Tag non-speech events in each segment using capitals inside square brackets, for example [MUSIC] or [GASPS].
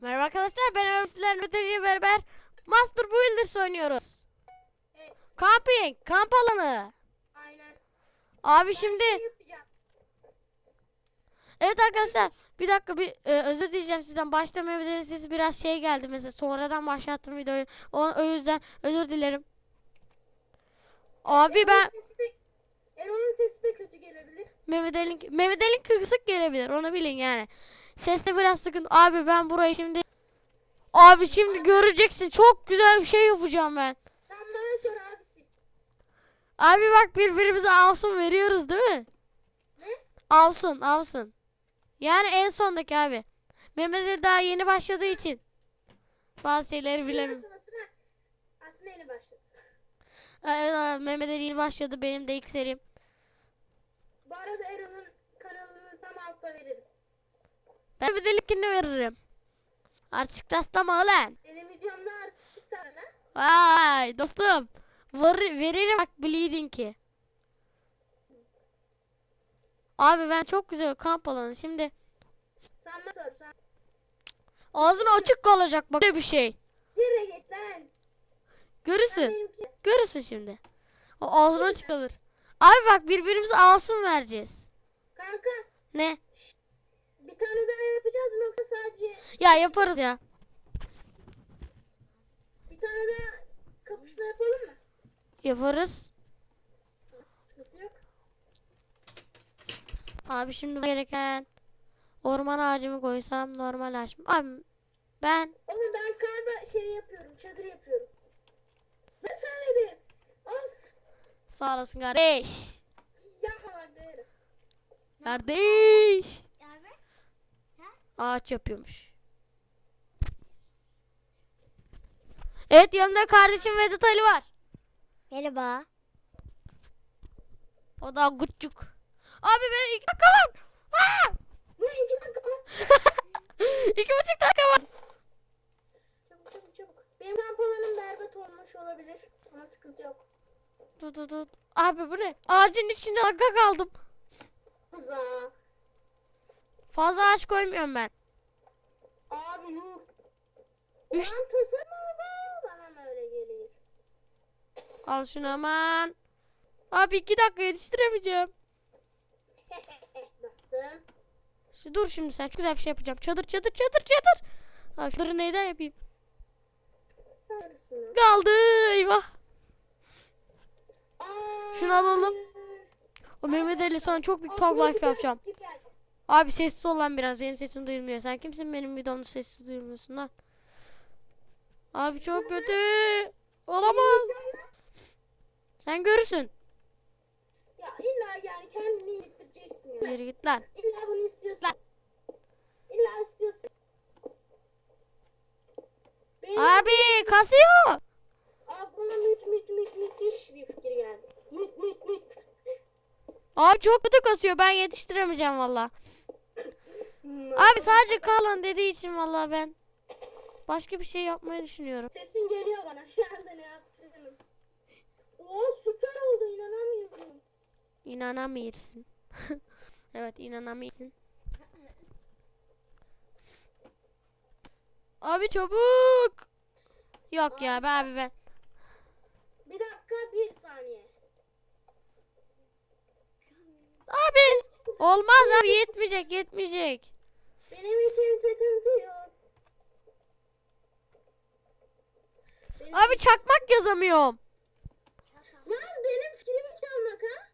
Merhaba arkadaşlar ben Erol sizlerle öteciyle beraber Master Builders oynuyoruz. Evet. Camping, kamp alanı. Aynen. Abi şimdi Şey evet arkadaşlar bir dakika bir e, özür dileyeceğim sizden Mehmet'in sesi biraz şey geldi mesela sonradan başlattım videoyu. O, o yüzden özür dilerim. Abi ben sesi de, Erol'un sesi de kötü gelebilir. Mehmet Ali'nin Mehmet Ali'nin kısık gelebilir onu bilin yani. Seste biraz sıkıntı. Abi ben burayı şimdi Abi şimdi göreceksin çok güzel bir şey yapacağım ben. Sen bana sor abisi. Abi bak birbirimize alsın veriyoruz değil mi? Ne? Alsın alsın. Yani en sondaki abi. Mehmet Ali daha yeni başladığı için. Bazı şeyleri bilemiyorum. Aslında, yeni başladı. Evet, evet, Mehmet Ali yeni başladı benim de ilk serim. Bu arada Erol'un kanalını tam altta veririm. Ben Mehmet Ali'nkini veririm. Artık taslama lan. Benim videomda artistik tarana. Vay dostum. Var, veririm bak bleeding ki. Abi ben çok güzel kamp alanı. Şimdi Sen bana sor sen. ağzın açık kalacak bak böyle bir şey. Yere git lan. Görürsün. Görürsün şimdi. O ağzın açık kalır. Abi bak birbirimize alsın vereceğiz. Kanka Ne? Bir tane daha yapacağız mı yoksa sadece Ya yaparız ya. bir tane daha kapışma yapalım mı? Yaparız. Sıkıntı yok. Abi şimdi gereken orman ağacımı koysam normal ağaç mı? Abi ben Oğlum ben galiba şey yapıyorum, çadır yapıyorum. Ben söyledim. Of, sağ olasın kardeş. yapma bak değilim. Kardeş. Ağaç yapıyormuş. Evet yanımda kardeşim Vedat Ali var. Merhaba. O da Gucuk. Abi ben iki dakika var. Aa! [LAUGHS] İki buçuk dakika var. Çabuk çabuk çabuk. Benim kamp alanım berbat olmuş olabilir. Ama sıkıntı yok. Dur dur dur. Abi bu ne? Ağacın içinde dakika kaldım. Za. Fazla ağaç koymuyorum ben. Abi yuh. Üç- Ulan tasarım da bana mı öyle geliyor? Al şunu hemen. Abi iki dakika yetiştiremeyeceğim. [LAUGHS] Bastım. Şu- Dur şimdi sen. Çok güzel bir şey yapacağım. Çadır çadır çadır çadır. Abi çadırı neyden yapayım? Sarısını. Kaldı. Eyvah. Aa, Şunu alalım. O Mehmet Ali sana çok büyük tag life yapacağım. Geldi. Abi sessiz ol lan biraz. Benim sesim duyulmuyor. Sen kimsin benim videomda sessiz duyulmuyorsun lan? Abi çok kötü. Olamaz. Sen görürsün. Ya illa yani kendini iyileştireceksin ya. Yürü git lan. İlla bunu istiyorsun. İlla istiyorsun. Benim Abi kasıyor. aklıma müt müt müt müthiş bir fikir geldi. Müt müt müt. Abi çok kötü kasıyor. Ben yetiştiremeyeceğim valla. Abi sadece kalan dediği için valla ben başka bir şey yapmayı düşünüyorum. Sesin geliyor bana. Şu anda ne yaptığını. Oo süper oldu inanamıyorum. İnanamıyorsun. [LAUGHS] evet inanamıyorsun. Abi çabuk. Yok ya ben abi ben. Bir dakika bir saniye. Abi olmaz abi yetmeyecek yetmeyecek. Benim için sıkıntı yok. Benim Abi çakmak yazamıyorum. Lan benim fikrimi çalmak ha?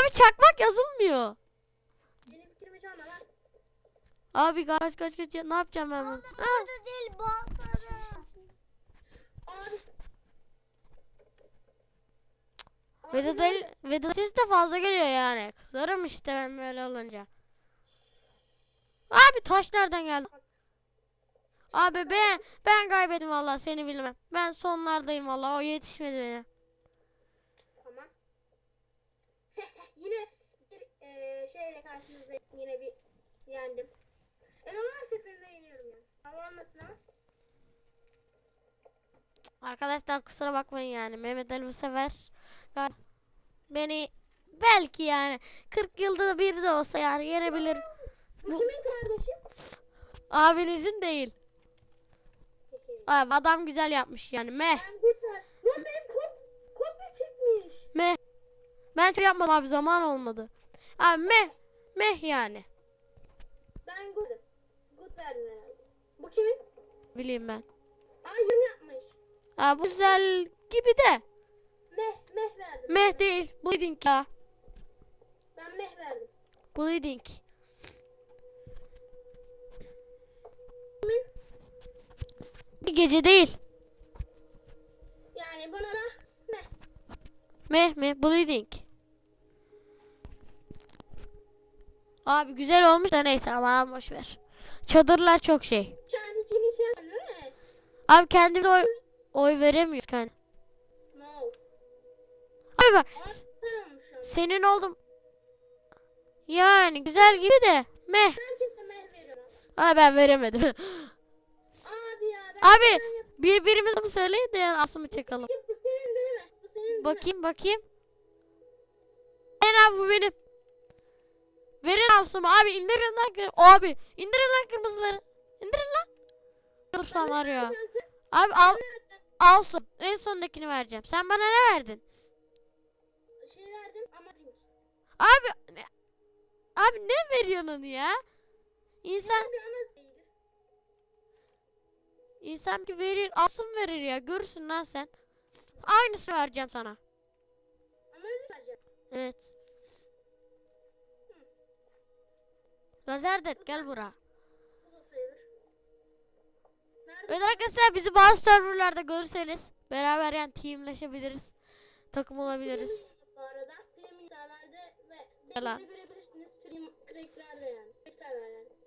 Abi çakmak yazılmıyor. Benim fikrimi çalma lan. Abi kaç kaç kaç ne yapacağım ben? Ah, değil. Abi. Vedat Ali, Vedat ses de fazla geliyor yani. Kızarım işte ben böyle olunca. Abi taş nereden geldi? Abi ben ben kaybettim vallahi seni bilmem. Ben sonlardayım vallahi o yetişmedi beni. Tamam. [LAUGHS] yine bir eee şeyle karşınızdayım. Yine bir yendim. En her seferinde yeniyorum yani. Hava olmasın ama. Arkadaşlar kusura bakmayın yani Mehmet Ali bu sefer beni belki yani 40 yılda bir de olsa yani yenebilir. Bu kimin kardeşi? Abinizin değil. Abi adam güzel yapmış yani. Meh. Ben benim kop, kopya çekmiş. Meh. Ben çok yapmadım abi zaman olmadı. Abi meh. Meh yani. Ben good. Good verdim herhalde. Bu kimin? Bileyim ben. Aa yeni yapmış. Abi bu güzel gibi de. Meh, meh verdim. Meh değil. Bleeding ya. Ben meh verdim. Bleeding. Kimin? Bir gece değil. Yani buna da meh. Meh meh. Bleeding. Abi güzel olmuş da neyse ama boş ver. Çadırlar çok şey. Kendikini şey yaptın değil mi? Abi kendimize oy, oy veremiyoruz kendi. No. Abi bak senin oldum. Yani güzel gibi de meh. Ben Abi ben veremedim. Abi ya ben Abi birbirimize mi söyleyin de yani aslında çakalım. Bu senin değil mi? Bu senin değil mi? Bakayım bakayım. Verin abi bu benim. Verin Asım'ı abi indirin lan kır abi indirin lan kırmızıları. İndirin lan. Dursan var ya. Abi al alsın. En sondakini vereceğim. Sen bana ne verdin? Şey verdim ama. Abi abi ne veriyorsun onu ya? İnsan insan ki verir, alsın verir ya. Görürsün lan sen. Aynısını vereceğim sana. Evet. Lazerdet gel bura. Evet arkadaşlar bizi bazı serverlarda görürseniz beraber yani teamleşebiliriz. Takım olabiliriz. Bu arada premium serverlerde ve görebilirsiniz. Premium cracklerde yani. Crack serverlerde.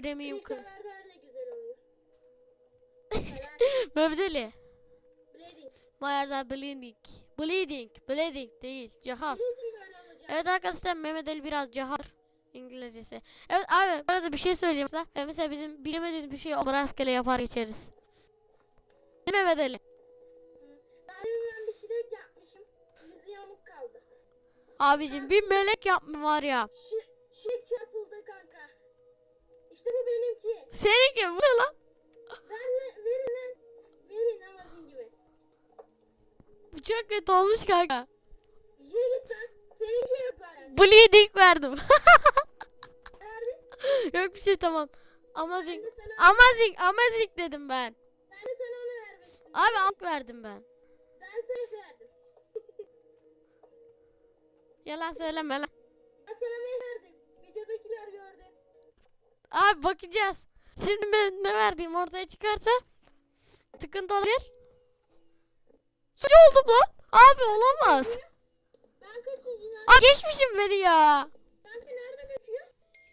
Premium kı- serverlerde güzel oluyor. [LAUGHS] Mesela Mövdeli. Bleeding. Mayarza bleeding. Bleeding. Bleeding değil. Olacak. Evet arkadaşlar Mehmet Ali biraz cahal. İngilizcesi. Evet abi bu arada bir şey söyleyeyim size. E, mesela bizim bilemediğimiz bir şey o rastgele yapar geçeriz. Değil mi Mehmet Ali? Ben bilmem bir şirek yapmışım. Yüzü yamuk kaldı. Abicim bir melek yapma var ya. Şi şirek çarpıldı kanka. İşte bu benimki. Seninki bu ne lan? Ver, verin lan. Verin Amazon gibi. Bu çok kötü olmuş kanka. Yürü git lan. Seninki yok zaten. Bleeding verdim. [LAUGHS] Verdin. Yok bir şey tamam. Ben Amazing. de sana, Amazing. Amazing dedim ben. ben de sana onu vermiştim. Abi amk verdim ben. Ben sana verdim. [LAUGHS] Yalan söyleme lan. Bakacağız. Şimdi ben ne verdiğim ortaya çıkarsa sıkıntı olabilir. Suç oldum lan. Abi olamaz. Ben kaçıncı nerede? Aa geçmişim beni ya. Nerede?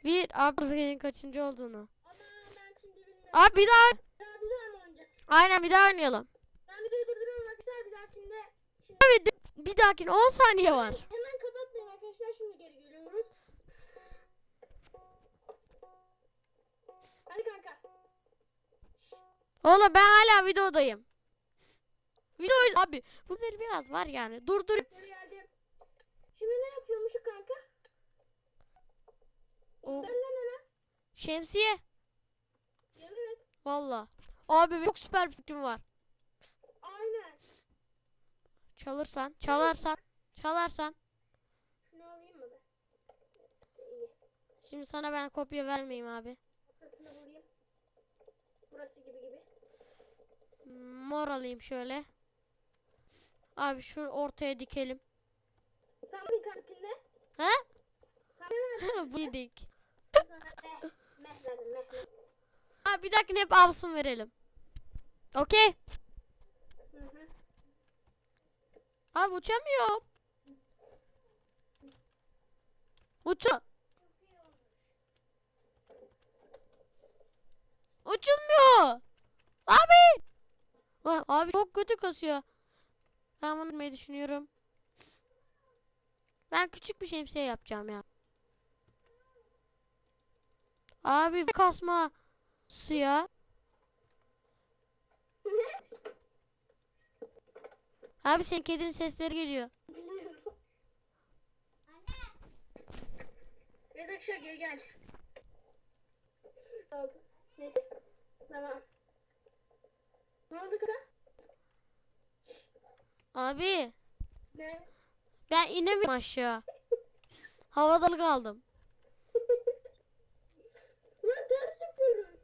Bir abi senin kaçıncı olduğunu. Ama ben şimdi bilmiyorum. Abi bir daha. Daha bir daha mı oynayacağız? Aynen bir daha oynayalım. Ben videoyu durduruyorum arkadaşlar. Bir dahakinde şimdi Abi de- bir dahakine 10 saniye var. hemen Oğlum ben hala videodayım. Video abi bunları biraz var yani. Durdur. Şimdi ne yapıyormuşuk kanka? O şemsiye. Evet. Valla. Abi çok süper bir fikrim var. Aynen. Çalırsan, çalarsan, çalarsan. Şunu alayım mı ben? Şimdi sana ben kopya vermeyeyim abi. Burası gibi gibi. Mor alayım şöyle. Abi şu ortaya dikelim. Sen bu kankinde. He? Bu dik. Sana meh. Meh verdim meh meh. Abi bir dahakine hep avsın verelim. Okey. Abi uçamıyorum. Uçu. Uçulmuyor. Abi. Vay, Abi çok kötü kasıyor. Ben bunu yapmayı düşünüyorum. Ben küçük bir şemsiye yapacağım ya. Abi kasma suya. Abi senin kedinin sesleri geliyor. Evet arkadaşlar geri gel. Oldu. Neyse. Tamam. Ne oldu kanka? Abi Ne? ben inemiyorum aşağı. Havadalı kaldım. Ulan ters yapıyorum.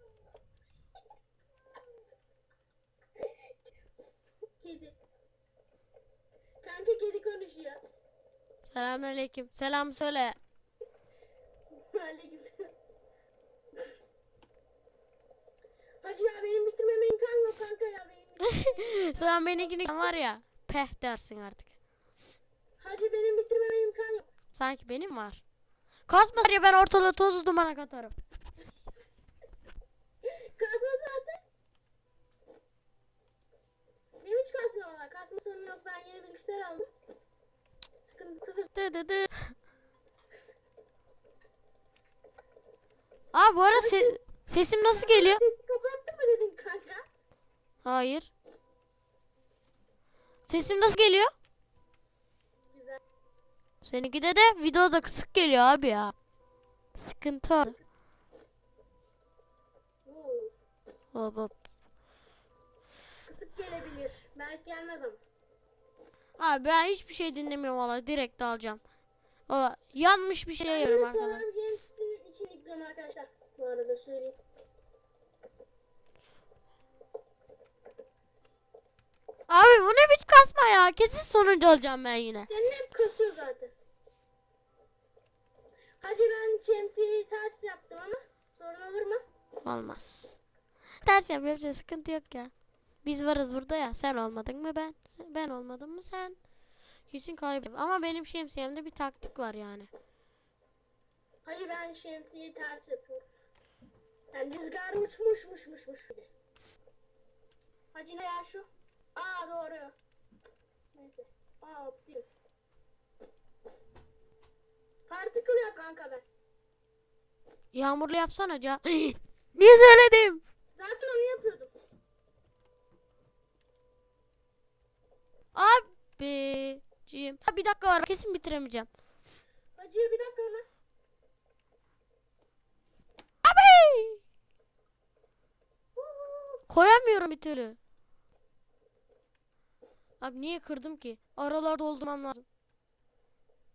kedi. Kanka kedi konuşuyor. Selamünaleyküm. Selam söyle. Aleykümselam. Hacı ya benim bitirmeme imkan yok kanka ya benim. [LAUGHS] Sen benimkini var ya. Peh dersin artık. Hacı benim bitirmeme imkan yok. Sanki benim var. Kasma ya ben ortalığı tozu dumana katarım. Kasma zaten. Benim hiç kasmıyor valla. Kasma sorunu yok. Ben yeni bilgisayar aldım. Sıkıntı sıfır. Dı dı dı. Aa bu arada se- sesim nasıl geliyor? Sesi kapattın mı dedin kanka? Hayır. Sesim nasıl geliyor? Güzel. Seninki de de videoda kısık geliyor abi ya. Sıkıntı. Oo, Hop hop. Kısık gelebilir. Belki gelmez ama. Abi ben hiçbir şey dinlemiyorum valla direkt alacağım. Valla yanmış bir şey yiyorum arkadaşlar. Solan James'in için yüklüyorum arkadaşlar. Bu arada söyleyeyim. Abi bu ne biç kasma ya. Kesin sonuncu olacağım ben yine. Senin hep kasıyor zaten. Hacı ben şemsiyeyi ters yaptım ama sorun olur mu? Olmaz. Ters yap yapacak sıkıntı yok ya. Biz varız burada ya. Sen olmadın mı ben? Ben olmadım mı sen? Kesin kaybederim. Ama benim şemsiyemde bir taktik var yani. Hacı ben şemsiyeyi ters yapıyorum. Yani rüzgar de. Hacı ne ya şu? Aa doğru. Neyse. Aa değil. Particle yap kanka ben. Yağmurlu yapsana ca. [GASPS] Niye söyledim? Zaten onu yapıyordum. Abiciğim. Ha bir dakika var. Kesin bitiremeyeceğim. Hacıya bir dakika lan. Abi! Koyamıyorum bir türlü. Abi niye kırdım ki? Aralarda doldurmam lazım.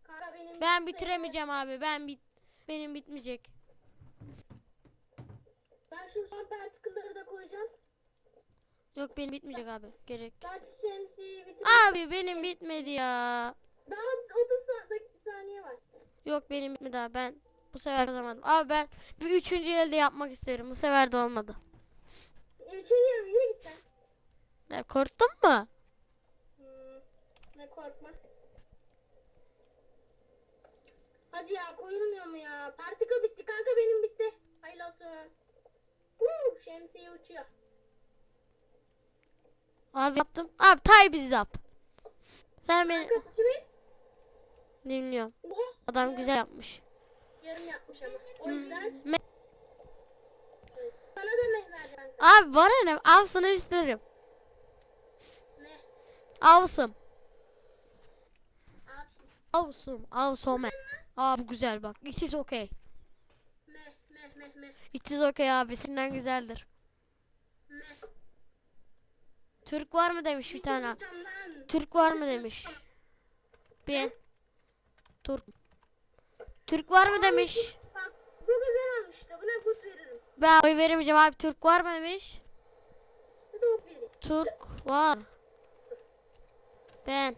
Kanka benim Ben bitiremeyeceğim abi. Ben bit benim bitmeyecek. Ben şu son particle'ları da koyacağım. Yok benim bitmeyecek abi. Gerek. Ben şemsiyeyi. Abi benim bitmedi ya. Daha 30 sa- dak- saniye var. Yok benim bitmedi abi. Ben bu sefer kazanamadım. Abi ben bir üçüncü elde yapmak isterim. Bu sefer de olmadı. Üçüncü yarı yine git sen. Ya korktun mu? Hmm, ne korkma. Hacı ya koyulmuyor mu ya? Particle bitti kanka benim bitti. Hayırlı olsun. Uuu şemsiye uçuyor. Abi yaptım. Abi tay biz yap. Sen beni Kanka kimin? dinliyorum. Oha. Adam güzel yapmış. Yarım yapmış ama. O yüzden. Me- Evet. Sana da meh ver kanka. Abi bana ne? Avsını isterim. Ne? Avsım. Avsum. Avsome. Aa bu güzel bak. It is okay. It is okay abi. Senden güzeldir. Türk var mı demiş bir tane. Türk var mı demiş. Ben. Türk. Türk var mı demiş. Bu güzel olmuş işte. Buna gut veririm. Ben oy veremeyeceğim abi. Türk var mı demiş. Türk var. Ben.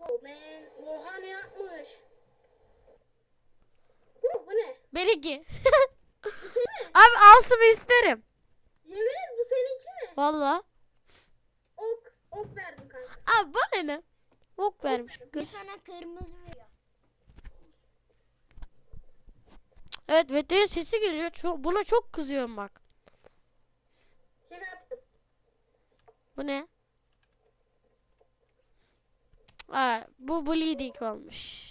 Man. Oha ne yapmış? Bu, bu ne? Benimki. [LAUGHS] Abi Avsım'ı isterim. Yemin et bu seninki mi? Valla. Ok. Ok verdim kanka. Abi bana ne? Ok vermiş. Bir Gö- sana kırmızı veriyor. Evet veteriner sesi geliyor. Çok, buna çok kızıyorum bak. Şaka yaptım. Bu ne? Aa, bu bleeding olmuş.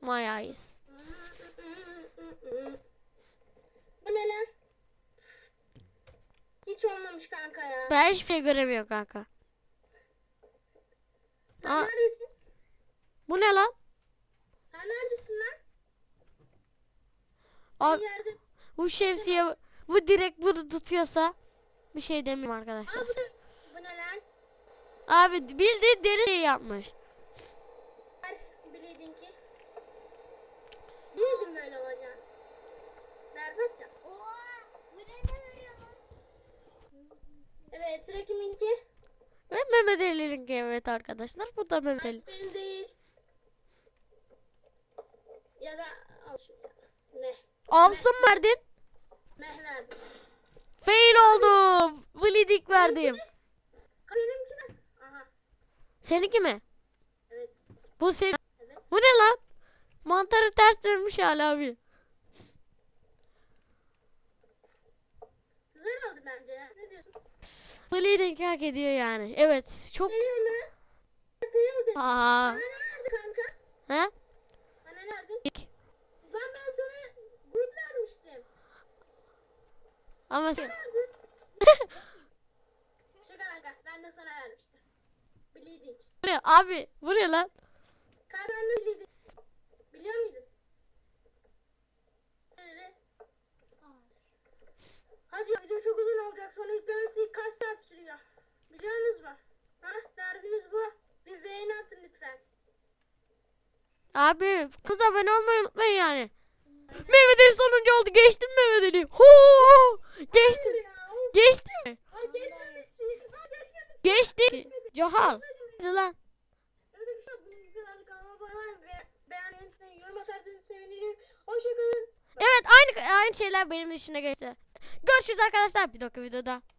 My eyes. Bu ne lan? Hiç olmamış kanka ya. Ben hiçbir şey göremiyorum kanka. Sen Aa. neredesin? Bu ne lan? Sen neredesin lan? Abi yerde bu şemsiye bu direkt bunu tutuyorsa bir şey demiyorum arkadaşlar. Aa bu ne? Abi bildiğin deli şey yapmış. Ver Bleeding'i. Bildim böyle olacağını. Berbat ya. Evet sıra kiminki? Ve Mehmet Ali'ninki evet arkadaşlar. Bu da Mehmet Ali. Benim değil. Ya da al şunu. Ne? Alsın verdin. Ne verdim? Fail oldum. Bleeding verdim. Seninki mi? Evet. Bu senin. Evet. Bu ne lan? Mantarı ters dönmüş hala abi. Güzel oldu bence ya. Ne diyorsun? Bleeding hak ediyor yani. Evet çok. Mi? Değildi. Aa. Bana ne verdi kanka? He? Bana ne verdin? Ben ben sana good vermiştim. Ama sen... Şu [LAUGHS] kanka ben de sana vermiştim. Bleeding. Bu ne? Abi bu ne lan? Kanka ben de bleeding. Biliyor muydun? Hadi ya, video çok uzun olacak. Sonra yüklemesi kaç saat sürüyor? Biliyorsunuz mu? Ha? Derdimiz bu. Bir beğeni atın lütfen. Abi kız abone olmayı unutmayın yani. Mehmet Ali sonuncu oldu. Geçtim Mehmet Ali. Huu! Geçtim. Of. Geçti. Geçti. Cahal. Hadi lan. Şey yok. Bunun güzel kanalıma abone beğenmeyi unutmayın. Yorum atarsanız sevinirim. Hoşçakalın. Evet aynı aynı şeyler benim dışında geçti. Görüşürüz arkadaşlar bir dahaki videoda.